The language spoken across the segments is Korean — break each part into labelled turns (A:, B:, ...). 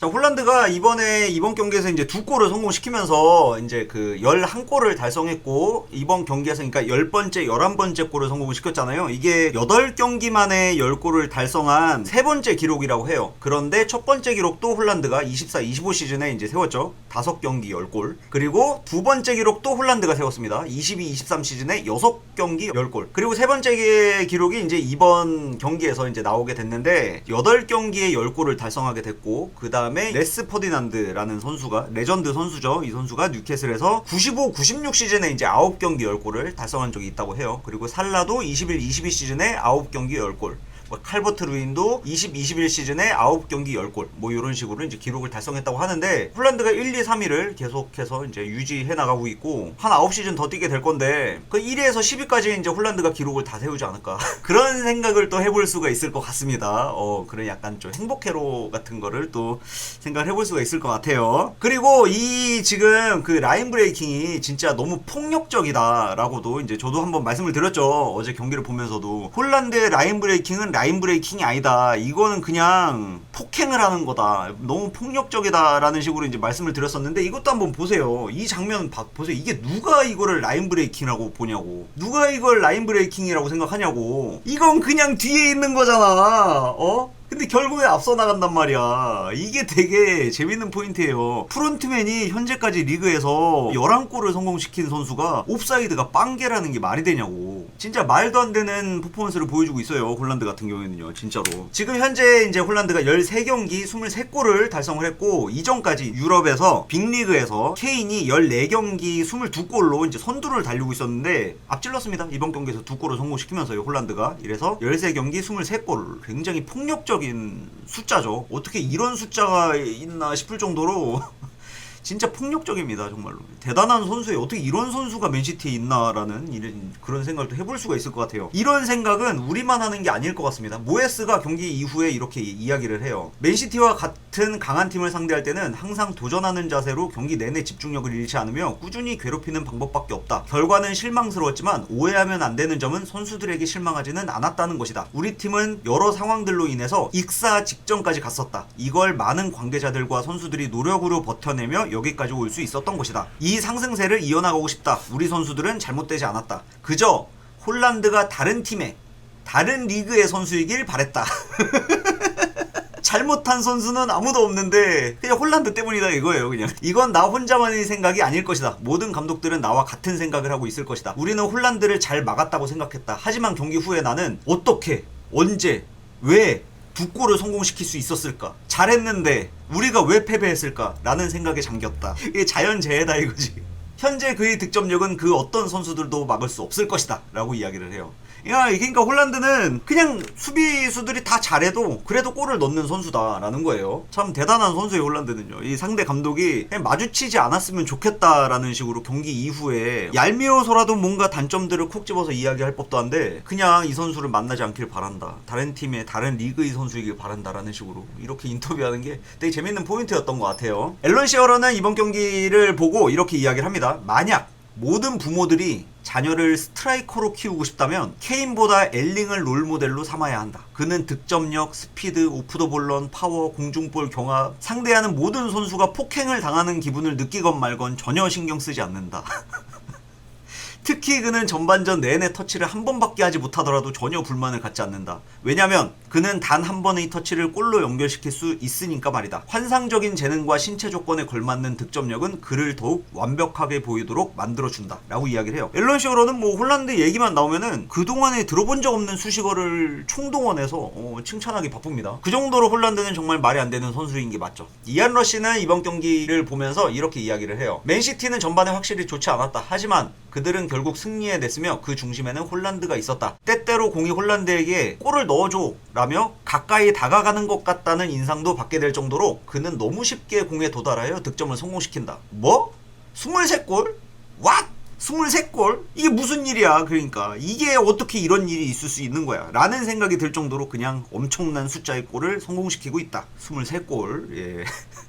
A: 자, 홀란드가 이번에 이번 경기에서 이제 두 골을 성공시키면서 이제 그 11골을 달성했고 이번 경기에서 그러니까 10번째, 11번째 골을 성공을 시켰잖아요. 이게 8경기 만에 10골을 달성한 세 번째 기록이라고 해요. 그런데 첫 번째 기록도 홀란드가 24, 25 시즌에 이제 세웠죠. 5경기 10골. 그리고 두 번째 기록도 홀란드가 세웠습니다. 22, 23 시즌에 6경기 10골. 그리고 세 번째 기록이 이제 이번 경기에서 이제 나오게 됐는데 8경기에 10골을 달성하게 됐고 그다음 에 레스 퍼디난드라는 선수가 레전드 선수죠. 이 선수가 뉴캐슬에서 95, 96 시즌에 이제 9경기 10골을 달성한 적이 있다고 해요. 그리고 살라도 21, 22 시즌에 9경기 10골. 뭐 칼버트 루인도 20, 21 시즌에 9경기 10골. 뭐 이런 식으로 이제 기록을 달성했다고 하는데 홀란드가 1, 2, 3위를 계속해서 이제 유지해 나가고 있고 한 9시즌 더 뛰게 될 건데 그 1위에서 10위까지 이제 홀란드가 기록을 다 세우지 않을까. 그런 생각을 또 해볼 수가 있을 것 같습니다. 어 그런 약간 좀 행복회로 같은 거를 또 생각을 해볼 수가 있을 것 같아요. 그리고 이 지금 그 라인 브레이킹이 진짜 너무 폭력적이다라고도 이제 저도 한번 말씀을 드렸죠. 어제 경기를 보면서도. 홀란드의 라인 브레이킹은 라인 브레이킹이 아니다. 이거는 그냥 폭행을 하는 거다. 너무 폭력적이다라는 식으로 이제 말씀을 드렸었는데 이것도 한번 보세요. 이 장면 봐, 보세요. 이게 누가 이거를 라인 브레이킹이라고 보냐고. 누가 이걸 라인 브레이킹이라고 생각하냐고. 이건 그냥 뒤에 있는 거잖아. 어? 근데 결국에 앞서 나간단 말이야. 이게 되게 재밌는 포인트예요. 프론트맨이 현재까지 리그에서 11골을 성공시킨 선수가 옵사이드가 빵개라는 게 말이 되냐고. 진짜 말도 안 되는 퍼포먼스를 보여주고 있어요. 홀란드 같은 경우에는요. 진짜로. 지금 현재 이제 홀란드가 13경기 23골을 달성을 했고 이전까지 유럽에서 빅리그에서 케인이 14경기 22골로 이제 선두를 달리고 있었는데 앞질렀습니다. 이번 경기에서 두 골을 성공시키면서요. 홀란드가. 이래서 13경기 23골. 굉장히 폭력적 적인 숫자죠. 어떻게 이런 숫자가 있나 싶을 정도로 진짜 폭력적입니다, 정말로. 대단한 선수에 어떻게 이런 선수가 맨시티에 있나라는 이런 그런 생각도 해볼 수가 있을 것 같아요. 이런 생각은 우리만 하는 게 아닐 것 같습니다. 모에스가 경기 이후에 이렇게 이야기를 해요. 맨시티와 같은 강한 팀을 상대할 때는 항상 도전하는 자세로 경기 내내 집중력을 잃지 않으며 꾸준히 괴롭히는 방법밖에 없다. 결과는 실망스러웠지만 오해하면 안 되는 점은 선수들에게 실망하지는 않았다는 것이다. 우리 팀은 여러 상황들로 인해서 익사 직전까지 갔었다. 이걸 많은 관계자들과 선수들이 노력으로 버텨내며 여기까지 올 수 있었던 것이다. 이 상승세를 이어나가고 싶다. 우리 선수들은 잘못되지 않았다. 그저 홀란드가 다른 팀의 다른 리그의 선수이길 바랬다. 잘못한 선수는 아무도 없는데 그냥 홀란드 때문이다 이거예요 그냥 이건 나 혼자만의 생각이 아닐 것이다 모든 감독들은 나와 같은 생각을 하고 있을 것이다 우리는 홀란드를 잘 막았다고 생각했다 하지만 경기 후에 나는 어떻게 언제 왜 두 골을 성공시킬 수 있었을까? 잘했는데 우리가 왜 패배했을까? 라는 생각에 잠겼다. 이게 자연재해다 이거지. 현재 그의 득점력은 그 어떤 선수들도 막을 수 없을 것이다 라고 이야기를 해요 야, 그러니까 홀란드는 그냥 수비수들이 다 잘해도 그래도 골을 넣는 선수다라는 거예요. 참 대단한 선수예요, 홀란드는요. 이 상대 감독이 그냥 마주치지 않았으면 좋겠다라는 식으로 경기 이후에 얄미워서라도 뭔가 단점들을 콕 집어서 이야기할 법도 한데 그냥 이 선수를 만나지 않길 바란다. 다른 팀의 다른 리그의 선수이길 바란다라는 식으로 이렇게 인터뷰하는 게 되게 재밌는 포인트였던 것 같아요. 앨런 시어러는 이번 경기를 보고 이렇게 이야기를 합니다. 만약 모든 부모들이 자녀를 스트라이커로 키우고 싶다면 케인보다 엘링을 롤모델로 삼아야 한다. 그는 득점력, 스피드, 오프더 볼런, 파워, 공중볼 경합 상대하는 모든 선수가 폭행을 당하는 기분을 느끼건 말건 전혀 신경 쓰지 않는다. 특히 그는 전반전 내내 터치를 한 번밖에 하지 못하더라도 전혀 불만을 갖지 않는다. 왜냐면 그는 단 한 번의 터치를 골로 연결시킬 수 있으니까 말이다. 환상적인 재능과 신체 조건에 걸맞는 득점력은 그를 더욱 완벽하게 보이도록 만들어준다. 라고 이야기를 해요. 앨런 시어러는 뭐 홀란드 얘기만 나오면은 그동안에 들어본 적 없는 수식어를 총동원해서 어, 칭찬하기 바쁩니다. 그 정도로 홀란드는 정말 말이 안 되는 선수인 게 맞죠. 이안 러시는 이번 경기를 보면서 이렇게 이야기를 해요. 맨시티는 전반에 확실히 좋지 않았다. 하지만 그들은 결국 승리해냈으며 그 중심에는 홀란드가 있었다. 때때로 공이 홀란드에게 골을 넣어줘 라며 가까이 다가가는 것 같다는 인상도 받게 될 정도로 그는 너무 쉽게 공에 도달하여 득점을 성공시킨다. 뭐? 23골? 왓? 23골? 이게 무슨 일이야, 그러니까. 이게 어떻게 이런 일이 있을 수 있는 거야. 라는 생각이 들 정도로 그냥 엄청난 숫자의 골을 성공시키고 있다. 23골, 예.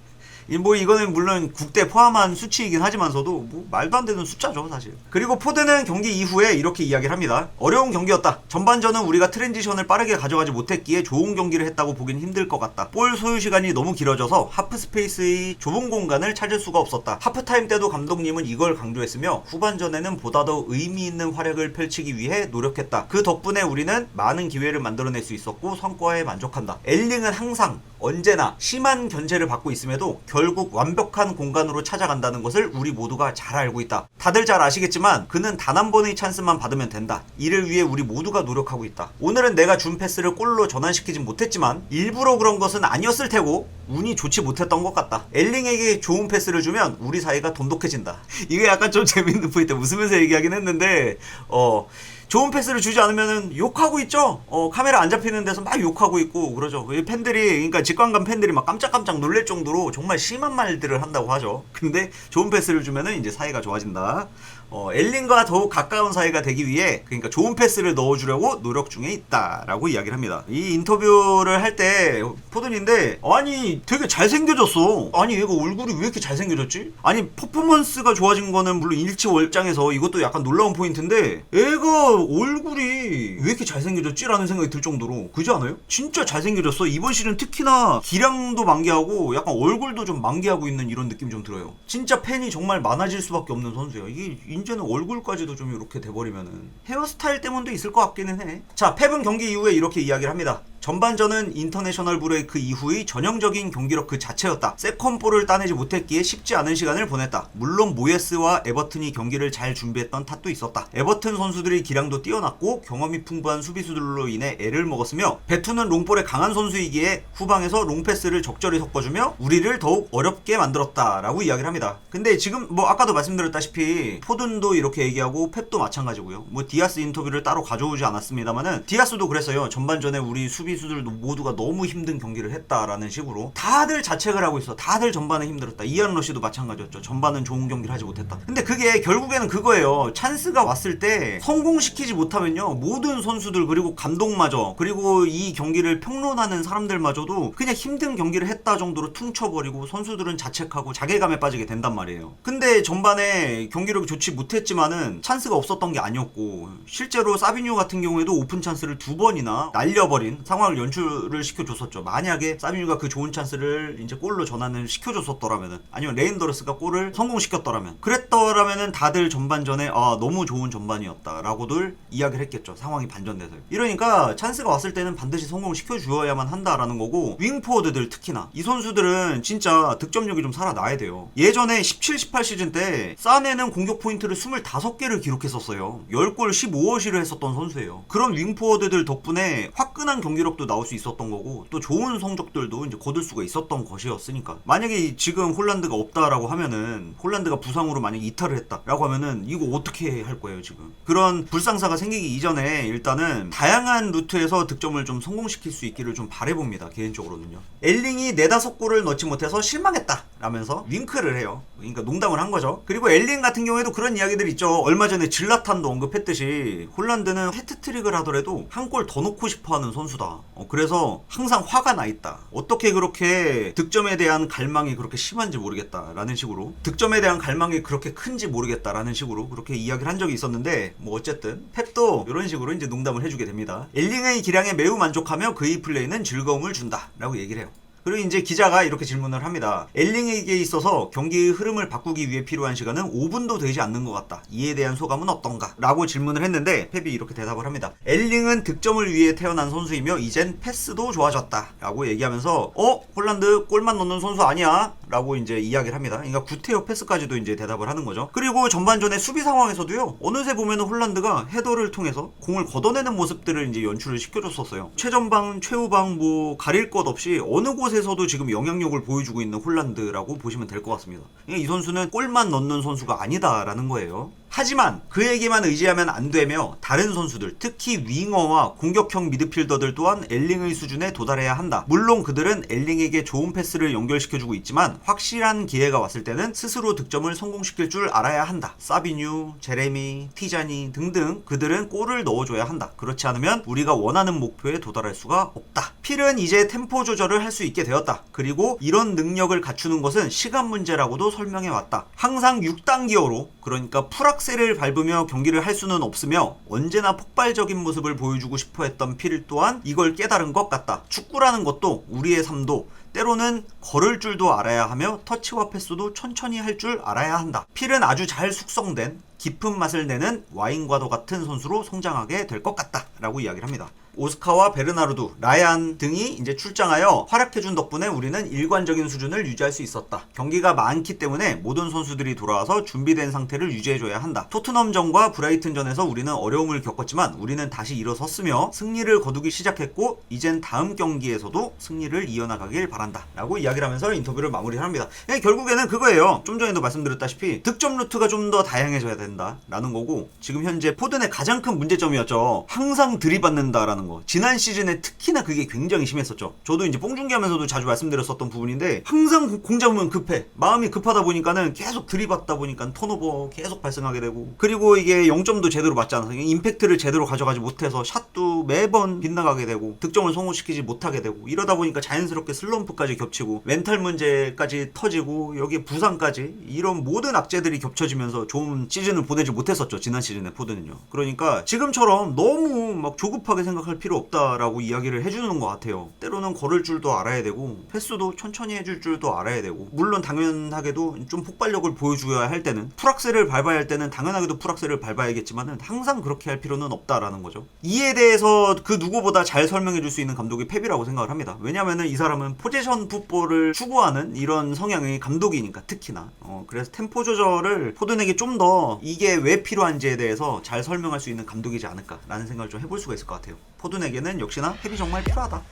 A: 이뭐 이거는 물론 국대 포함한 수치이긴 하지만서도 뭐 말도 안 되는 숫자죠 사실. 그리고 포드는 경기 이후에 이렇게 이야기를 합니다. 어려운 경기였다. 전반전은 우리가 트랜지션을 빠르게 가져가지 못했기에 좋은 경기를 했다고 보긴 힘들 것 같다. 볼 소유 시간이 너무 길어져서 하프 스페이스의 좁은 공간을 찾을 수가 없었다. 하프타임 때도 감독님은 이걸 강조했으며 후반전에는 보다 더 의미 있는 활약을 펼치기 위해 노력했다. 그 덕분에 우리는 많은 기회를 만들어낼 수 있었고 성과에 만족한다. 엘링은 항상 언제나 심한 견제를 받고 있음에도 결국 완벽한 공간으로 찾아간다는 것을 우리 모두가 잘 알고 있다. 다들 잘 아시겠지만 그는 단 한 번의 찬스만 받으면 된다. 이를 위해 우리 모두가 노력하고 있다. 오늘은 내가 준 패스를 골로 전환시키진 못했지만 일부러 그런 것은 아니었을 테고 운이 좋지 못했던 것 같다. 엘링에게 좋은 패스를 주면 우리 사이가 돈독해진다. 이게 약간 좀 재밌는 포인트 웃으면서 얘기하긴 했는데 어 좋은 패스를 주지 않으면은 욕하고 있죠. 어, 카메라 안 잡히는 데서 막 욕하고 있고 그러죠. 이 팬들이 그러니까 직관감 팬들이 막 깜짝깜짝 놀랄 정도로 정말 심한 말들을 한다고 하죠. 근데 좋은 패스를 주면은 이제 사이가 좋아진다. 어, 엘린과 더욱 가까운 사이가 되기 위해 그러니까 좋은 패스를 넣어주려고 노력 중에 있다라고 이야기를 합니다. 이 인터뷰를 할 때 포든인데 아니 되게 잘생겨졌어. 아니 얘가 얼굴이 왜 이렇게 잘생겨졌지? 아니 퍼포먼스가 좋아진 거는 물론 일치월장에서 이것도 약간 놀라운 포인트인데 애가 얼굴이 왜 이렇게 잘생겨졌지라는 생각이 들 정도로 그지 않아요? 진짜 잘생겨졌어. 이번 시즌 특히나 기량도 만개하고 약간 얼굴도 좀 만개하고 있는 이런 느낌이 좀 들어요. 진짜 팬이 정말 많아질 수밖에 없는 선수예요. 이게 이제는 얼굴까지도 좀 이렇게 돼버리면은 헤어스타일 때문도 있을 것 같기는 해. 자, 펩은 경기 이후에 이렇게 이야기를 합니다. 전반전은 인터내셔널 브레이크 이후의 전형적인 경기력 그 자체였다. 세컨볼을 따내지 못했기에 쉽지 않은 시간을 보냈다. 물론 모예스와 에버튼이 경기를 잘 준비했던 탓도 있었다. 에버튼 선수들의 기량도 뛰어났고 경험이 풍부한 수비수들로 인해 애를 먹었으며 베투는 롱볼에 강한 선수이기에 후방에서 롱패스를 적절히 섞어주며 우리를 더욱 어렵게 만들었다라고 이야기를 합니다. 근데 지금 뭐 아까도 말씀드렸다시피 포든도 이렇게 얘기하고 펩도 마찬가지고요. 뭐 디아스 인터뷰를 따로 가져오지 않았습니다만은 디아스도 그랬어요. 전반전에 우리 수비 수들도 모두가 너무 힘든 경기를 했다라는 식으로 다들 자책을 하고 있어. 다들 전반에 힘들었다. 이안 러시도 마찬가지였죠. 전반은 좋은 경기를 하지 못했다. 근데 그게 결국에는 그거예요. 찬스가 왔을 때 성공시키지 못하면요. 모든 선수들 그리고 감독마저 그리고 이 경기를 평론하는 사람들마저도 그냥 힘든 경기를 했다 정도로 퉁쳐버리고 선수들은 자책하고 자괴감에 빠지게 된단 말이에요. 근데 전반에 경기력이 좋지 못했지만은 찬스가 없었던 게 아니었고 실제로 사비뉴 같은 경우에도 오픈 찬스를 두 번이나 날려버린 상황 을 연출을 시켜줬었죠. 만약에 사비뉴가 그 좋은 찬스를 이제 골로 전환을 시켜줬었더라면은 아니면 레인더르스가 골을 성공시켰더라면 그랬더라면은 다들 전반전에 아 너무 좋은 전반이었다라고들 이야기를 했겠죠. 상황이 반전돼서 이러니까 찬스가 왔을 때는 반드시 성공을 시켜 주어야만 한다라는 거고 윙포워드들 특히나 이 선수들은 진짜 득점력이 좀 살아나야 돼요. 예전에 17, 18 시즌 때 사네는 공격 포인트를 25개를 기록했었어요. 10골 15어시를 했었던 선수예요. 그런 윙포워드들 덕분에 화끈한 경기력 도 나올 수 있었던 거고 또 좋은 성적들도 이제 거둘 수가 있었던 것이었으니까. 만약에 지금 홀란드가 없다라고 하면은 홀란드가 부상으로 만약 이탈을 했다라고 하면은 이거 어떻게 할 거예요 지금? 그런 불상사가 생기기 이전에 일단은 다양한 루트에서 득점을 좀 성공시킬 수 있기를 좀 바래봅니다 개인적으로는요. 엘링이 네다섯 골을 넣지 못해서 실망했다 라면서 윙크를 해요. 그러니까 농담을 한 거죠. 그리고 엘링 같은 경우에도 그런 이야기들 있죠. 얼마 전에 질라탄도 언급했듯이 홀란드는 해트트릭을 하더라도 한 골 더 넣고 싶어하는 선수다 어, 그래서 항상 화가 나 있다. 어떻게 그렇게 득점에 대한 갈망이 그렇게 심한지 모르겠다라는 식으로 득점에 대한 갈망이 그렇게 큰지 모르겠다라는 식으로 그렇게 이야기를 한 적이 있었는데 뭐 어쨌든 펩도 이런 식으로 이제 농담을 해주게 됩니다. 엘링의 기량에 매우 만족하며 그의 플레이는 즐거움을 준다라고 얘기를 해요 그리고 이제 기자가 이렇게 질문을 합니다. 엘링에게 있어서 경기의 흐름을 바꾸기 위해 필요한 시간은 5분도 되지 않는 것 같다. 이에 대한 소감은 어떤가? 라고 질문을 했는데 펩이 이렇게 대답을 합니다. 엘링은 득점을 위해 태어난 선수이며 이젠 패스도 좋아졌다. 라고 얘기하면서 어? 홀란드 골만 넣는 선수 아니야? 라고 이제 이야기를 합니다. 그러니까 구태여 패스까지도 이제 대답을 하는 거죠. 그리고 전반전에 수비 상황에서도요. 어느새 보면은 홀란드가 헤더를 통해서 공을 걷어내는 모습들을 이제 연출을 시켜줬었어요. 최전방, 최후방 뭐 가릴 것 없이 어느 곳에서도 지금 영향력을 보여주고 있는 홀란드라고 보시면 될 것 같습니다. 이 선수는 골만 넣는 선수가 아니다라는 거예요. 하지만 그에게만 의지하면 안 되며 다른 선수들 특히 윙어와 공격형 미드필더들 또한 엘링의 수준에 도달해야 한다. 물론 그들은 엘링에게 좋은 패스를 연결시켜주고 있지만 확실한 기회가 왔을 때는 스스로 득점을 성공시킬 줄 알아야 한다. 사비뉴, 제레미, 티자니 등등 그들은 골을 넣어줘야 한다. 그렇지 않으면 우리가 원하는 목표에 도달할 수가 없다. 필은 이제 템포 조절을 할 수 있게 되었다. 그리고 이런 능력을 갖추는 것은 시간 문제라고도 설명해 왔다. 항상 6단기어로 그러니까 풀악 셀을 밟으며 경기를 할 수는 없으며 언제나 폭발적인 모습을 보여주고 싶어 했던 필 또한 이걸 깨달은 것 같다. 축구라는 것도 우리의 삶도 때로는 걸을 줄도 알아야 하며 터치와 패스도 천천히 할 줄 알아야 한다. 필은 아주 잘 숙성된 깊은 맛을 내는 와인과도 같은 선수로 성장하게 될 것 같다. 라고 이야기를 합니다. 오스카와 베르나르두, 라얀 등이 이제 출장하여 활약해준 덕분에 우리는 일관적인 수준을 유지할 수 있었다. 경기가 많기 때문에 모든 선수들이 돌아와서 준비된 상태를 유지해줘야 한다. 토트넘전과 브라이튼전에서 우리는 어려움을 겪었지만 우리는 다시 일어섰으며 승리를 거두기 시작했고 이젠 다음 경기에서도 승리를 이어나가길 바란다. 라고 이야기를 하면서 인터뷰를 마무리를 합니다. 예, 결국에는 그거예요. 좀 전에도 말씀드렸다시피 득점 루트가 좀 더 다양해져야 된다. 라는 거고 지금 현재 포든의 가장 큰 문제점이었죠. 항상 들이받는다라는 거. 지난 시즌에 특히나 그게 굉장히 심했었죠. 저도 이제 뽕중계하면서도 자주 말씀드렸었던 부분인데 항상 공- 공 잡으면 급해. 마음이 급하다 보니까는 계속 들이받다 보니까 턴오버 계속 발생하게 되고 그리고 이게 0점도 제대로 맞지 않아서 임팩트를 제대로 가져가지 못해서 샷도 매번 빗나가게 되고 득점을 성공시키지 못하게 되고 이러다 보니까 자연스럽게 슬럼프까지 겹치고 멘탈 문제까지 터지고 여기에 부상까지 이런 모든 악재들이 겹쳐지면서 좋은 시즌을 보내지 못했었죠 지난 시즌에 포드는요 그러니까 지금처럼 너무 막 조급하게 생각할 필요 없다라고 이야기를 해주는 것 같아요. 때로는 걸을 줄도 알아야 되고 패스도 천천히 해줄 줄도 알아야 되고 물론 당연하게도 좀 폭발력을 보여줘야 할 때는 풀악셀을 밟아야 할 때는 당연하게도 풀악셀을 밟아야겠지만은 항상 그렇게 할 필요는 없다라는 거죠. 이에 대해서 그 누구보다 잘 설명해 줄 수 있는 감독이 펩이라고 생각을 합니다. 왜냐면은 이 사람은 포지션 풋볼을 추구하는 이런 성향의 감독이니까 특히나. 어, 그래서 템포 조절을 포든에게 좀 더 이게 왜 필요한지에 대해서 잘 설명할 수 있는 감독이지 않을까라는 생각을 좀 해볼 수가 있을 것 같아요 포든에게는 역시나 펩이 정말 필요하다